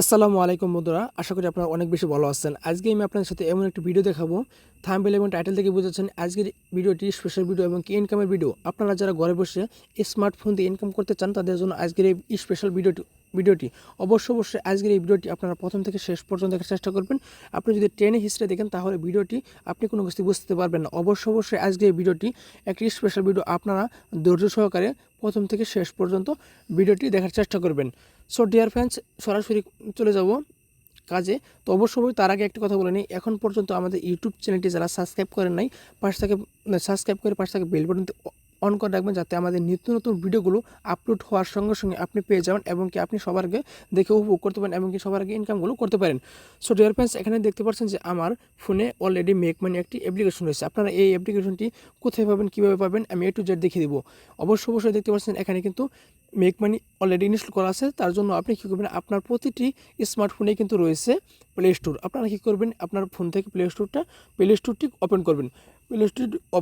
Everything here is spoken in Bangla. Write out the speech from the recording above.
আসসালামু আলাইকুম বন্ধুরা, আশা করি আপনারা অনেক বেশি ভালো আছেন। আজকে আমি আপনাদের সাথে এমন একটি ভিডিও দেখাবো। থাম্বেল এবং টাইটেল থেকে বুঝেছেন, আজকের ভিডিওটি স্পেশাল ভিডিও এবং কি ইনকামের ভিডিও আপনারা যারা ঘরে বসে স্মার্টফোন দিয়ে ইনকাম করতে চান, তাদের জন্য আজকের এই স্পেশাল ভিডিওটি ভিডিওটি। অবশ্য অবশ্যই আজকের এই ভিডিওটি আপনারা প্রথম থেকে শেষ পর্যন্ত দেখার চেষ্টা করবেন। আপনি যদি ট্রেনে হিস্ট্রি দেখেন, তাহলে ভিডিওটি আপনি কোনো কিছু বুঝতে পারবেন না। অবশ্য অবশ্যই আজকের এই ভিডিওটি একটি স্পেশাল ভিডিও আপনারা ধৈর্য সহকারে প্রথম থেকে শেষ পর্যন্ত ভিডিওটি দেখার চেষ্টা করবেন। সো ডিয়ার ফ্রেন্ডস সরাসরি চলে যাব কাজে। তো অবশ্যই তার আগে একটা কথা বলে নিই। এখন পর্যন্ত আমাদের ইউটিউব চ্যানেলটি যারা সাবস্ক্রাইব করেন নাই, পাশ থেকে সাবস্ক্রাইব করে পাশ থেকে বেল বাটনটি অন করে রাখবেন যাতে আমাদের নিত্য নতুন ভিডিওগুলো আপলোড হওয়ার সঙ্গে সঙ্গে আপনি পেয়ে যাবেন এবং কি আপনি সবার আগে দেখে উপভোগ করতে পারেন এবং কি সবার আগে ইনকামগুলো করতে পারেন। সো ডিয়ার ফ্রেন্ডস এখানে দেখতে পাচ্ছেন যে আমার ফোনে অলরেডি মেক মানি একটি অ্যাপ্লিকেশন রয়েছে। আপনারা এই অ্যাপ্লিকেশনটি কোথায় পাবেন, কীভাবে পাবেন, আমি এ টু জেড দেখিয়ে দিব। অবশ্য, অবশ্যই দেখতে পাচ্ছেন এখানে কিন্তু মেক মানি অলরেডি ইনস্টল করা আছে। তার জন্য আপনি কী করবেন, আপনার প্রতিটি স্মার্টফোনে কিন্তু রয়েছে প্লে স্টোর আপনারা কী করবেন, আপনার ফোন থেকে প্লে স্টোরটা প্লে স্টোরটি ওপেন করবেন। Play store open